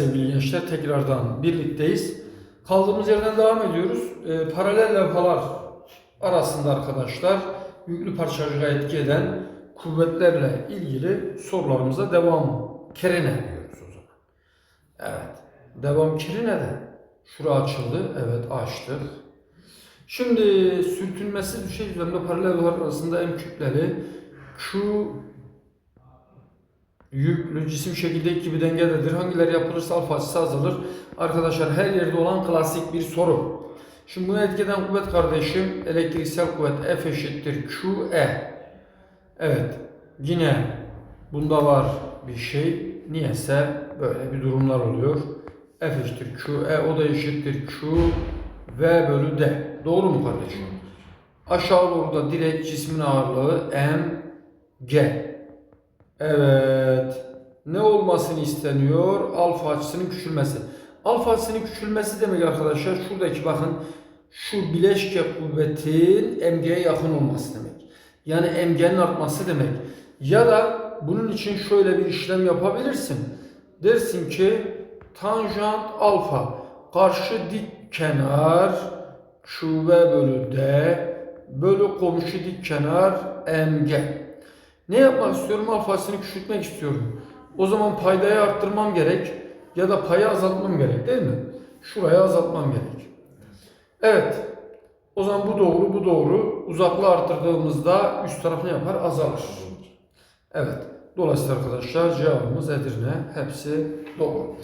Sevgili gençler tekrardan birlikteyiz. Kaldığımız yerden devam ediyoruz. Ee, paralel levhalar arasında arkadaşlar yüklü parçacığa etki eden kuvvetlerle ilgili sorularımıza devam kerene diyoruz o zaman. Evet. Devam kirineden. Şura açıldı. Evet açtık. Şimdi sürtünmesiz düşey üzerinde paralel levhalar arasında en kütleli Q yüklü cisim şekildeki gibi dengededir. Hangileri yapılırsa alfa açısı azalır. Arkadaşlar her yerde olan klasik bir soru. Şimdi bunu etkeden kuvvet kardeşim elektriksel kuvvet F eşittir QE. Evet yine bunda var bir şey. Niyeyse böyle bir durumlar oluyor. F eşittir QE o da eşittir Q V bölü D. Doğru mu kardeşim? Aşağı doğru da direkt cismin ağırlığı M G. Evet. Ne olmasını isteniyor? Alfa açısının küçülmesi. Alfa açısının küçülmesi demek arkadaşlar şuradaki bakın şu bileşke kuvvetin mg'ye yakın olması demek. Yani mg'nin artması demek. Ya da bunun için şöyle bir işlem yapabilirsin. Dersin ki tanjant alfa karşı dik kenar QV bölü D bölü komşu dik kenar mg. Ne yapmak istiyorum? Alfasını küçültmek istiyorum. O zaman paydayı arttırmam gerek ya da payı azaltmam gerek değil mi? Şurayı azaltmam gerek. Evet. O zaman bu doğru, bu doğru. Uzaklığı arttırdığımızda üst taraf ne yapar? Azalır. Evet. Dolayısıyla arkadaşlar cevabımız Edirne. Hepsi doğru.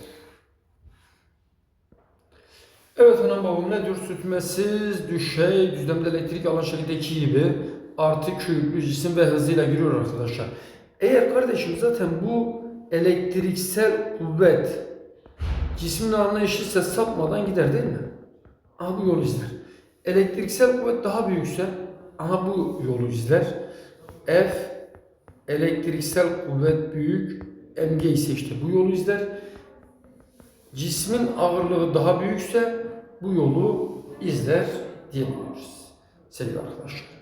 Evet anam babam ne diyor? Sürtmesiz, düşey, düzlemde elektrik alan şekildeki gibi artı küçüklü cisim ve hızıyla giriyor arkadaşlar. Eğer kardeşim zaten bu elektriksel kuvvet cismin eşitse sapmadan gider değil mi? Aha bu yolu izler. Elektriksel kuvvet daha büyükse aha bu yolu izler. F elektriksel kuvvet büyük mg ise işte bu yolu izler. Cismin ağırlığı daha büyükse bu yolu izler diyebiliriz sevgili arkadaşlar.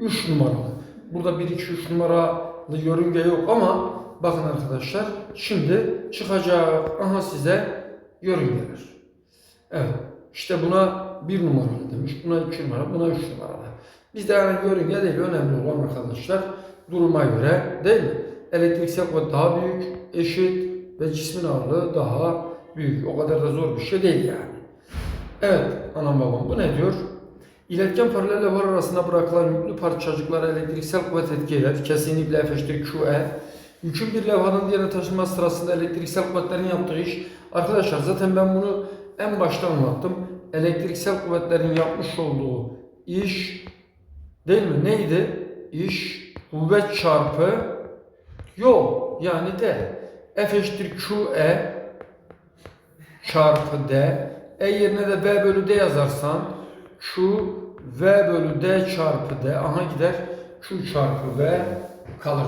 3 numaralı. Burada 1 2 3 numaralı yörünge yok ama bakın arkadaşlar şimdi çıkacak aha size yörüngeler. Evet. işte buna 1 numaralı demiş. Buna 2 numaralı, buna 3 numaralı. Bizde yani yörünge değil. Önemli olan arkadaşlar duruma göre değil mi? Elektriksel kuvvet daha büyük, eşit ve cismin ağırlığı daha büyük. O kadar da zor bir şey değil yani. Evet anam babam bu ne diyor? İletken paralel levhalar arasında bırakılan yüklü parçacıklara elektriksel kuvvet etki eder. Kesinlikle F QE. Yükün bir levhadan diğerine taşınması sırasında elektriksel kuvvetlerin yaptığı iş. Arkadaşlar zaten ben bunu en başta anlattım. Elektriksel kuvvetlerin yapmış olduğu iş değil mi? Neydi? İş kuvvet çarpı yol yani D. F eşittir QE çarpı D. E yerine de V bölü D yazarsan Q V bölü D çarpı D. Aha gider. Q çarpı V kalır.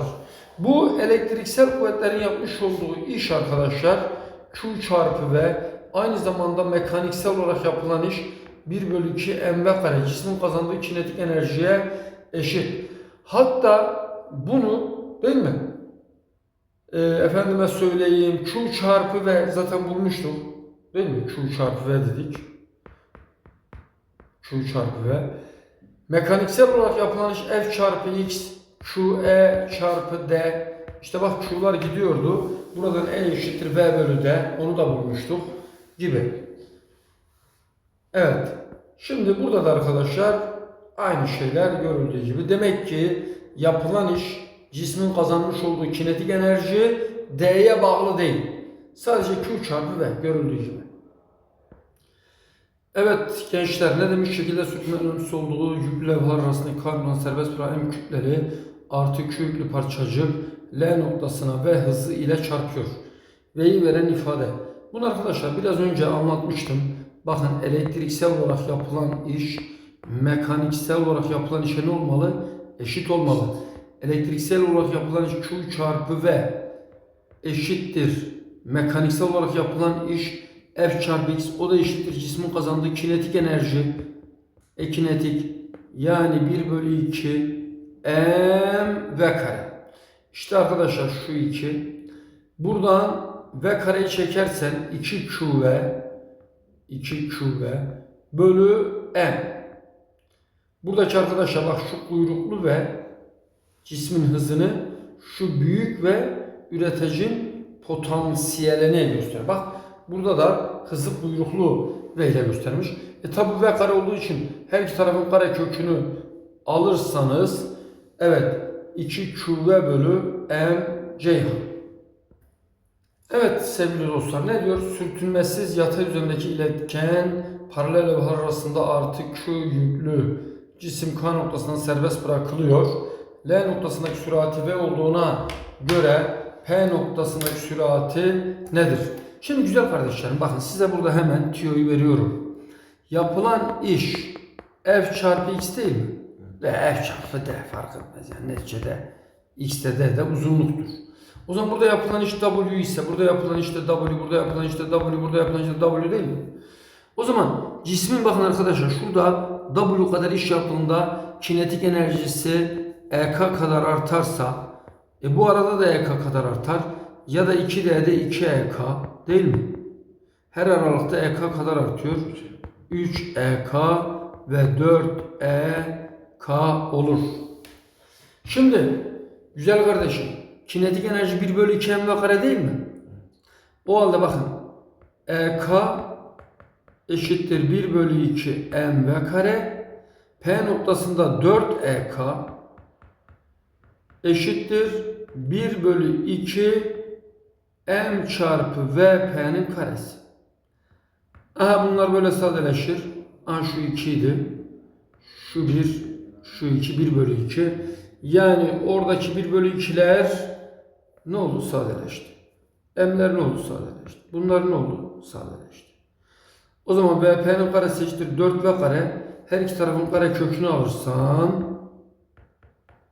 Bu elektriksel kuvvetlerin yapmış olduğu iş arkadaşlar Q çarpı V aynı zamanda mekaniksel olarak yapılan iş 1 bölü 2 mv kare cismin kazandığı kinetik enerjiye eşit. Hatta bunu değil mi? E, efendime söyleyeyim Q çarpı V zaten bulmuştuk. Değil mi? Q çarpı V dedik. Q çarpı V. Mekaniksel olarak yapılan iş F çarpı X, Q, E çarpı D. İşte bak Q'lar gidiyordu. Buradan E eşittir V bölü D. Onu da bulmuştuk. Gibi. Evet. Şimdi burada da arkadaşlar aynı şeyler görüldüğü gibi. Demek ki yapılan iş cismin kazanmış olduğu kinetik enerji D'ye bağlı değil. Sadece Q çarpı V görüldüğü gibi. Evet gençler ne demiş şekilde sürtünme önemlisi olduğu yüklü levhalar arasındaki karbon serbest bırakan kütleri artı Q yüklü parçacık L noktasına V hızı ile çarpıyor. V'yi veren ifade. Bunu arkadaşlar biraz önce anlatmıştım. Bakın elektriksel olarak yapılan iş mekaniksel olarak yapılan işe ne olmalı? Eşit olmalı. Elektriksel olarak yapılan iş Q çarpı V eşittir. Mekaniksel olarak yapılan iş F çarpı X o da eşittir cismin kazandığı kinetik enerji. E kinetik yani 1 bölü 2 M V kare. İşte arkadaşlar şu iki. Buradan V kareyi çekersen 2QV 2QV bölü M. Buradaki arkadaşlar bak şu kuyruklu ve cismin hızını şu büyük ve üreticinin potansiyelini gösteriyor. Bak burada da hızı kuyruklu V ile göstermiş. E tabi V kare olduğu için her iki tarafın kare kökünü alırsanız evet 2QV bölü M Ceyhan. Evet sevgili dostlar ne diyor? Sürtünmesiz yatay üzerindeki iletken paralel levhalar arasında artı Q yüklü cisim K noktasından serbest bırakılıyor. L noktasındaki sürati V olduğuna göre P noktasındaki sürati nedir? Şimdi güzel kardeşlerim bakın size burada hemen tüyoyu veriyorum. Yapılan iş F çarpı X değil mi? Ve F çarpı D fark etmez yani neticede X de D de uzunluktur. O zaman burada yapılan iş W ise burada yapılan iş de W, burada yapılan iş de W, burada yapılan iş de W değil mi? O zaman cismin bakın arkadaşlar şurada W kadar iş yaptığında kinetik enerjisi EK kadar artarsa e bu arada da EK kadar artar ya da 2D'de 2EK değil mi? Her aralıkta EK kadar artıyor. 3 EK ve 4 EK olur. Şimdi güzel kardeşim kinetik enerji 1 bölü 2 mv kare değil mi? O halde bakın EK eşittir 1 bölü 2 mv kare P noktasında 4 EK eşittir 1 bölü 2 m çarpı vp'nin karesi. Aha bunlar böyle sadeleşir. Aha şu 2 idi. Şu 1, şu 2, 1 bölü 2. Yani oradaki 1 bölü 2'ler ne oldu? Sadeleşti. M'ler ne oldu? Sadeleşti. Bunlar ne oldu? Sadeleşti. O zaman VP'nin karesi eşittir 4V kare. Her iki tarafın kare kökünü alırsan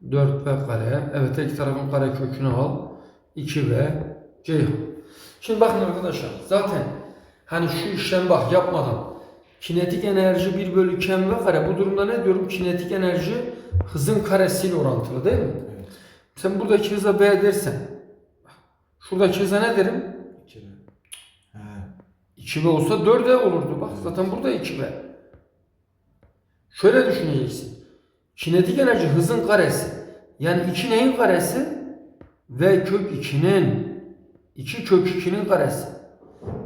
4V kare. Evet her iki tarafın kare kökünü al. 2V Ceyhan. Şimdi bakın arkadaşlar zaten hani şu işlem bak yapmadan kinetik enerji 1 bölü 2 mv kare. Bu durumda ne diyorum? Kinetik enerji hızın karesiyle orantılı değil mi? Evet. Sen buradaki hıza V dersen şuradaki hıza ne derim? İki de. He. 2V olsa 4V olurdu. Bak zaten burada 2V. Şöyle düşüneceksin. Kinetik enerji hızın karesi. Yani 2 neyin karesi? V kök 2'nin 2 kök 2'nin karesi.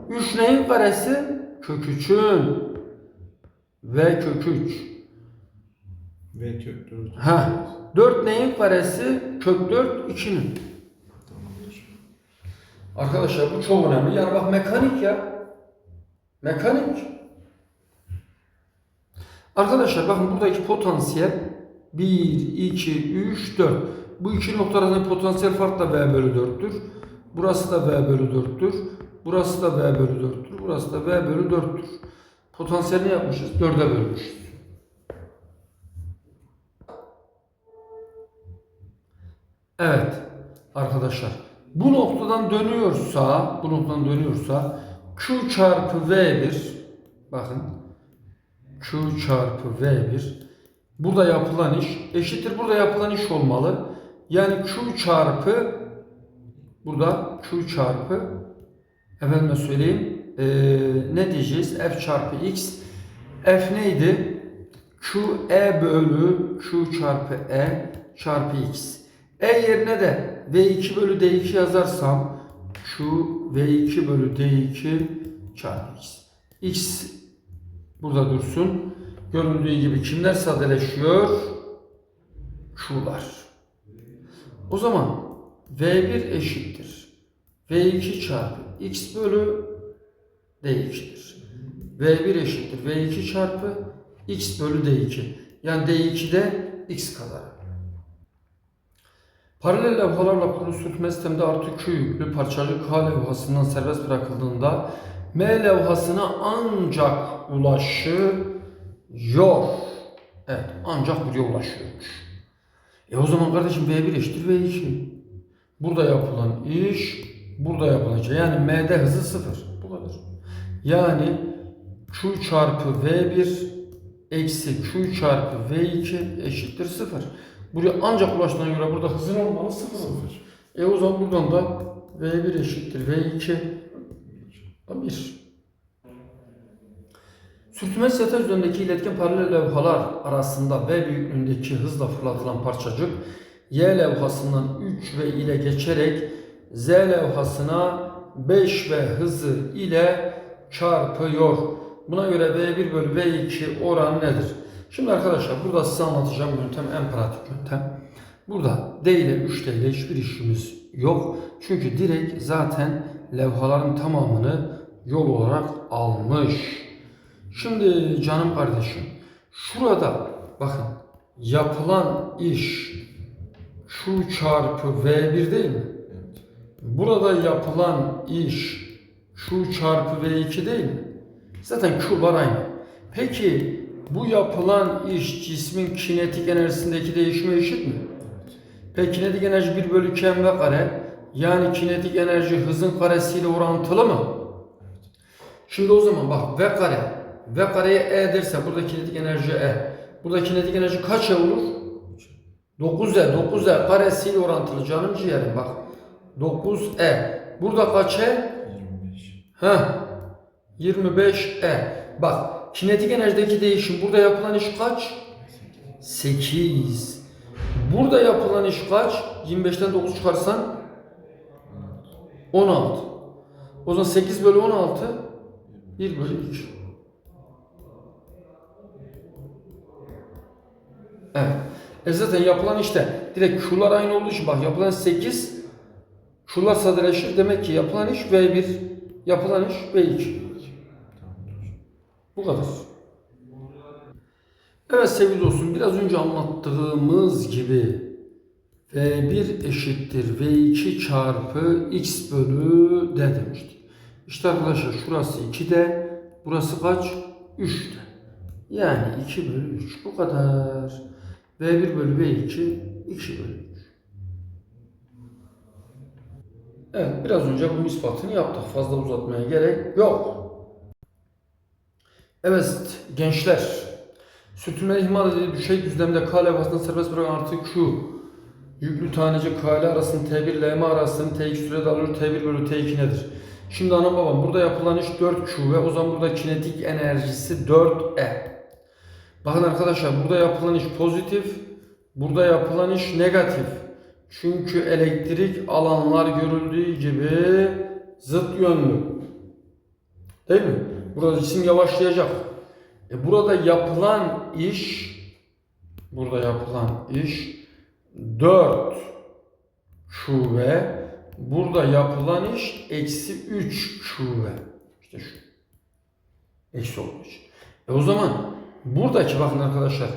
3 neyin karesi? Kök 3'ün. V kök 3. Ve kök dört. Ha. 4 neyin karesi? Kök 4 2'nin. Tamamdır. Arkadaşlar bu çok önemli. Yani bak mekanik ya. Mekanik. Arkadaşlar bakın buradaki potansiyel 1, 2, 3, 4. Bu iki noktaların potansiyel fark da V bölü 4'tür. Burası da V bölü 4'tür. Burası da V bölü 4'tür. Burası da V bölü 4'tür. Potansiyelini yapmışız. 4'e bölmüşüz. Evet arkadaşlar. Bu noktadan dönüyorsa, bu noktadan dönüyorsa Q çarpı V1 bakın Q çarpı V1 burada yapılan iş eşittir burada yapılan iş olmalı. Yani Q çarpı burada Q çarpı efendime söyleyeyim eee, ne diyeceğiz? F çarpı X F neydi? Q E bölü Q çarpı E çarpı X. E yerine de V2 bölü D2 yazarsam Q V2 bölü D2 çarpı X. X burada dursun. Görüldüğü gibi kimler sadeleşiyor? Q'lar. O zaman V1 eşittir. V2 çarpı X bölü D2'dir. V1 eşittir. V2 çarpı X bölü D2. Yani D2'de X kadar. Paralel levhalarla kurulu sürtme sistemde artı Q yüklü parçacık K levhasından serbest bırakıldığında M levhasına ancak ulaşıyor. Evet ancak buraya ulaşıyormuş. E o zaman kardeşim V1 eşittir V2. Burada yapılan iş burada yapılacak. Yani M'de hızı sıfır. Bu kadar. Yani Q çarpı V1 eksi Q çarpı V2 eşittir sıfır. Buraya ancak ulaştığına göre burada hızın olmalı sıfır olur. E o zaman buradan da V1 eşittir V2 1 Sürtünmez yatay üzerindeki iletken paralel levhalar arasında V büyüklüğündeki hızla fırlatılan parçacık Y levhasından 3V ile geçerek Z levhasına 5V hızı ile çarpıyor. Buna göre V1 bölü V2 oran nedir? Şimdi arkadaşlar burada size anlatacağım yöntem en pratik yöntem. Burada D ile 3D ile hiçbir işimiz yok. Çünkü direkt zaten levhaların tamamını yol olarak almış. Şimdi canım kardeşim şurada bakın yapılan iş şu çarpı V1 değil mi? Burada yapılan iş şu çarpı V2 değil mi? Zaten Q'lar aynı. Peki bu yapılan iş cismin kinetik enerjisindeki değişime eşit mi? Peki kinetik enerji 1 bölü 2 mv kare yani kinetik enerji hızın karesiyle orantılı mı? Şimdi o zaman bak V kare V kareye E derse burada kinetik enerji E. Burada kinetik enerji kaç E olur? 9E. 9E karesiyle orantılı canım ciğerim bak. 9E. Burada kaç E? 25. Heh. 25E. Bak kinetik enerjideki değişim burada yapılan iş kaç? 8. Burada yapılan iş kaç? 25'ten 9 çıkarsan 16. O zaman 8 bölü 16 1 bölü 2. Evet. E zaten yapılan işte direkt Q'lar aynı olduğu için bak yapılan 8 Q'lar sadeleşir. Demek ki yapılan iş V1 yapılan iş V2. Tamamdır. Bu kadar. Evet sevgili dostum biraz önce anlattığımız gibi V1 eşittir V2 çarpı X bölü D demiştik. İşte arkadaşlar şurası 2D, burası kaç? 3D. Yani 2 bölü 3 bu kadar. V1 bölü V2 2 bölü 3. Evet biraz önce bunun ispatını yaptık. Fazla uzatmaya gerek yok. Evet gençler. Sürtünmeli ihmal edildiği düşey düzlemde K levhasını serbest bırakan artı Q yüklü taneci K ile arasının T1 ile M arasının T2 sürede alıyor. T1 bölü T2 nedir? Şimdi anam babam burada yapılan iş 4Q ve o zaman burada kinetik enerjisi 4E. Bakın arkadaşlar burada yapılan iş pozitif, burada yapılan iş negatif. Çünkü elektrik alanlar görüldüğü gibi zıt yönlü. Değil mi? Burada cisim yavaşlayacak. E burada yapılan iş burada yapılan iş 4 şube burada yapılan iş eksi 3 şube. İşte şu. Eksi olduğu. E o zaman buradaki bakın arkadaşlar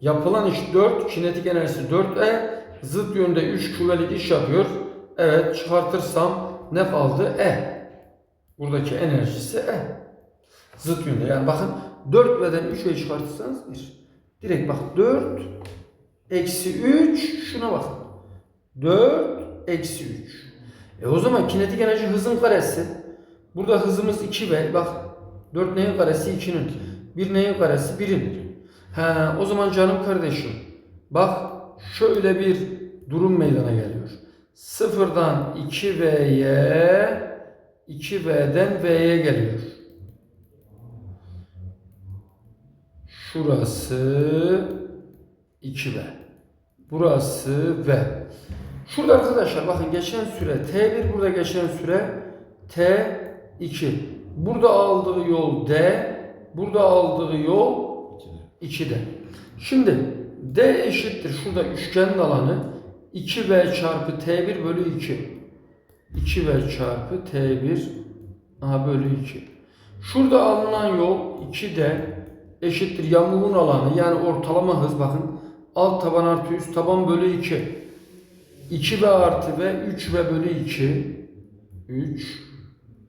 yapılan iş 4 kinetik enerjisi 4E zıt yönde 3 kuvvetlik iş yapıyor. Evet çıkartırsam ne kaldı? E. Buradaki enerjisi E. Zıt yönde. Yani bakın 4 beden 3'e çıkartırsanız 1. Direkt bak 4 eksi 3 şuna bakın. 4 eksi 3. E o zaman kinetik enerji hızın karesi. Burada hızımız 2 ve bak 4 neyin karesi 2'nin. 1 neyin karesi 1'in. He o zaman canım kardeşim bak şöyle bir durum meydana geliyor. Sıfırdan 2V'ye 2V'den V'ye geliyor. Şurası 2V. Burası V. Şurada arkadaşlar bakın geçen süre T1 burada geçen süre T2. Burada aldığı yol D. Burada aldığı yol 2'de. Şimdi D eşittir şurada üçgenin alanı 2V çarpı T1 bölü 2. 2V çarpı T1 A bölü 2. Şurada alınan yol 2D eşittir yamuğun alanı yani ortalama hız bakın alt taban artı üst taban bölü 2. 2V artı V 3V bölü 2 3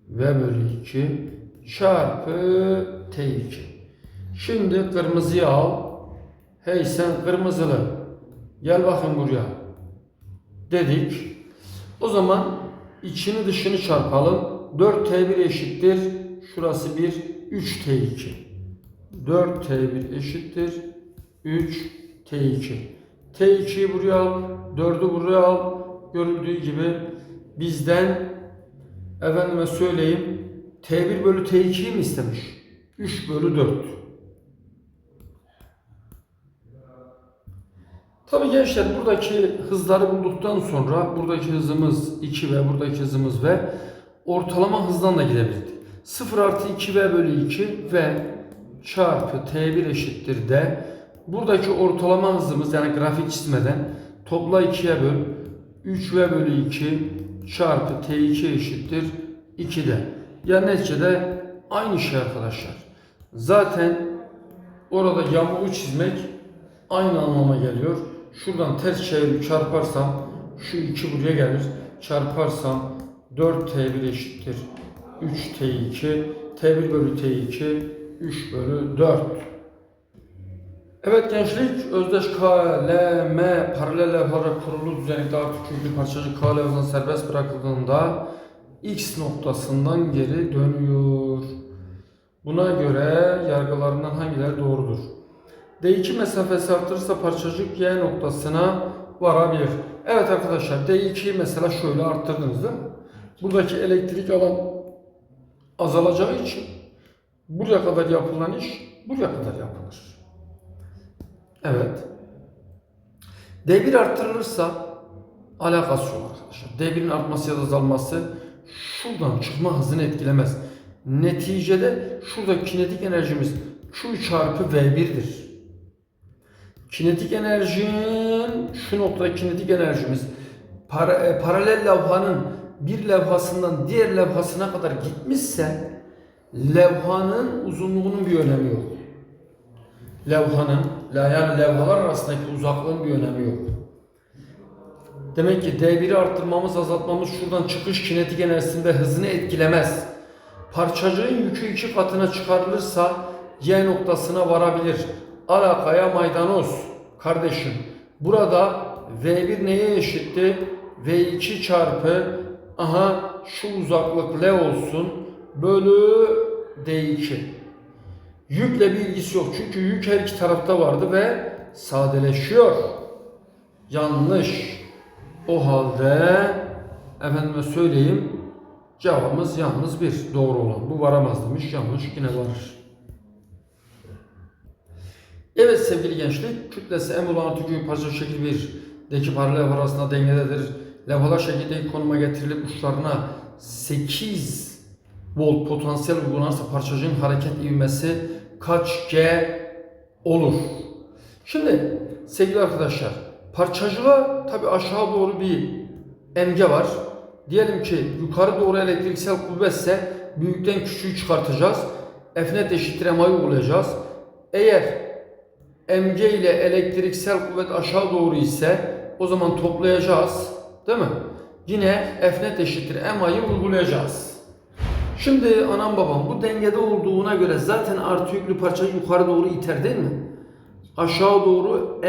V bölü 2 çarpı T2. Şimdi kırmızıyı al. Hey sen kırmızılı. Gel bakın buraya. Dedik. O zaman içini dışını çarpalım. 4T1 eşittir. Şurası 1. 3T2. 4T1 eşittir. 3T2. T2'yi buraya al. 4'ü buraya al. Görüldüğü gibi bizden Efendime söyleyeyim. T1 bölü T2'yi mi istemiş? 3 bölü 4. Tabii gençler buradaki hızları bulduktan sonra buradaki hızımız 2 ve buradaki hızımız v ortalama hızdan da gidebilirdi. 0 artı 2v bölü 2 v çarpı t1 eşittir d. Buradaki ortalama hızımız yani grafik çizmeden topla 2'ye böl 3v bölü 2 çarpı t2 eşittir 2d. Yani neticede aynı şey arkadaşlar. Zaten orada yamuğu çizmek aynı anlama geliyor. Şuradan ters çevirip çarparsam şu 2 buraya gelir. Çarparsam 4t1 eşittir 3t2 t1 bölü t2 3 bölü 4. Evet gençlik özdeş K, L, M paralel levhalara kurulu düzenlikte artık yüklü parçacık K levhadan serbest bırakıldığında X noktasından geri dönüyor. Buna göre yargılarından hangileri doğrudur? D2 mesafesi arttırırsa parçacık Y noktasına varabilir. Evet arkadaşlar D2'yi mesela şöyle mi? Buradaki elektrik alan azalacağı için buraya kadar yapılan iş buraya kadar yapılır. Evet. D1 arttırılırsa alakası yok arkadaşlar. D1'in artması ya da azalması şuradan çıkma hızını etkilemez. Neticede şurada kinetik enerjimiz Q çarpı V1'dir. Kinetik enerjinin şu noktada kinetik enerjimiz para, e, paralel levhanın bir levhasından diğer levhasına kadar gitmişse levhanın uzunluğunun bir önemi yok. Levhanın yani levhalar arasındaki uzaklığın bir önemi yok. Demek ki D1'i arttırmamız, azaltmamız şuradan çıkış kinetik enerjisinde hızını etkilemez. Parçacığın yükü iki katına çıkarılırsa Y noktasına varabilir. Alakaya maydanoz kardeşim. Burada V1 neye eşitti? V2 çarpı aha şu uzaklık L olsun bölü D2. Yükle bir ilgisi yok. Çünkü yük her iki tarafta vardı ve sadeleşiyor. Yanlış. O halde efendime söyleyeyim cevabımız yalnız bir doğru olan. Bu varamaz demiş. Yanlış yine varır. Evet sevgili gençlik, kütlesi M olan artı Q parça şekil 1'deki paralel levha arasında dengededir. Levhalar şekildeki konuma getirilip uçlarına 8 volt potansiyel uygulanırsa parçacığın hareket ivmesi kaç G olur? Şimdi sevgili arkadaşlar, parçacığa tabi aşağı doğru bir emge var. Diyelim ki yukarı doğru elektriksel kuvvetse büyükten küçüğü çıkartacağız. F net eşittir MA'yı uygulayacağız. Eğer mg ile elektriksel kuvvet aşağı doğru ise o zaman toplayacağız. Değil mi? Yine F net eşittir MA'yı uygulayacağız. Şimdi anam babam bu dengede olduğuna göre zaten artı yüklü parça yukarı doğru iter değil mi? Aşağı doğru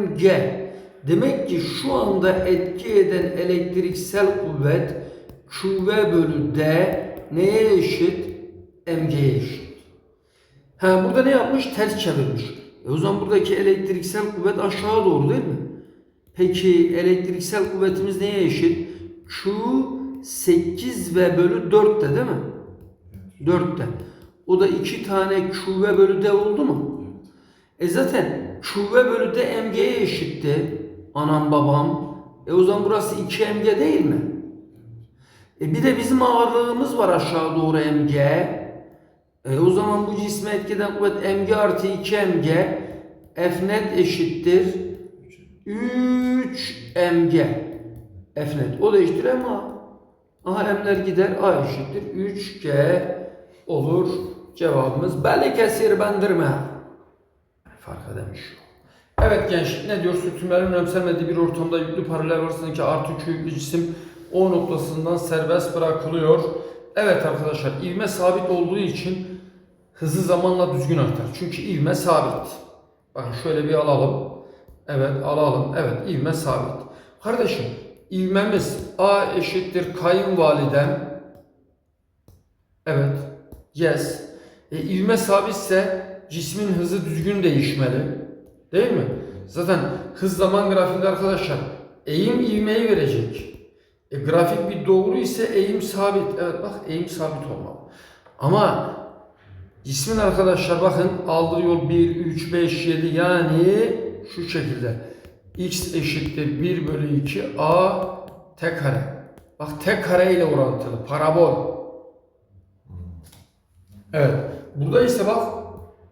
mg. Demek ki şu anda etki eden elektriksel kuvvet QV bölü D neye eşit? mg'ye eşit. Ha burada ne yapmış? Ters çevirmiş. E o zaman buradaki elektriksel kuvvet aşağı doğru değil mi? Peki elektriksel kuvvetimiz neye eşit? Q 8 v bölü 4'te değil mi? 4'te. O da 2 tane Q v bölü D oldu mu? E zaten Q v bölü D mg'ye eşitti. Anam babam. E o zaman burası 2 mg değil mi? E bir de bizim ağırlığımız var aşağı doğru mg. E o zaman bu cisme etkeden kuvvet mg artı 2 mg F net eşittir 3 mg F net. O da eşittir MA. Aha m'ler gider A eşittir 3G olur cevabımız. Belli kesir bendirme. Fark edemiş. Evet gençlik ne diyor? Sürtünmelerin önemsenmediği bir ortamda yüklü paralel arasındaki artı Q yüklü cisim O noktasından serbest bırakılıyor. Evet arkadaşlar ivme sabit olduğu için hızı zamanla düzgün artar. Çünkü ivme sabit. Bakın şöyle bir alalım. Evet alalım. Evet ivme sabit. Kardeşim ivmemiz A eşittir kayınvalidem. Evet. Yes. E, ivme sabitse cismin hızı düzgün değişmeli. Değil mi? Zaten hız zaman grafiğinde arkadaşlar eğim ivmeyi verecek. E, grafik bir doğru ise eğim sabit. Evet bak eğim sabit olmalı. Ama cismin arkadaşlar bakın aldığı yol 1, 3, 5, 7 yani şu şekilde. x eşittir 1 bölü 2 a t kare. Bak t kare ile orantılı. Parabol. Evet. Burada ise bak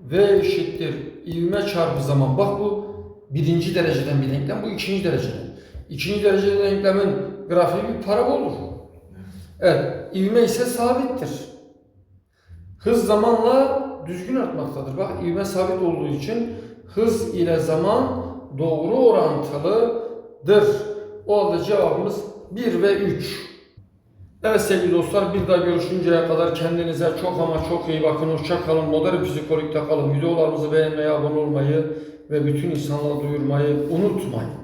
v eşittir ivme çarpı zaman. Bak bu birinci dereceden bir denklem. Bu ikinci dereceden. İkinci dereceden denklemin grafiği bir paraboldur. Evet. ivme ise sabittir. Hız zamanla düzgün artmaktadır. Bak ivme sabit olduğu için hız ile zaman doğru orantılıdır. O halde cevabımız 1 ve 3. Evet sevgili dostlar bir daha görüşünceye kadar kendinize çok ama çok iyi bakın. Hoşça kalın. Modern psikolojide kalın. Videolarımızı beğenmeyi, abone olmayı ve bütün insanlara duyurmayı unutmayın.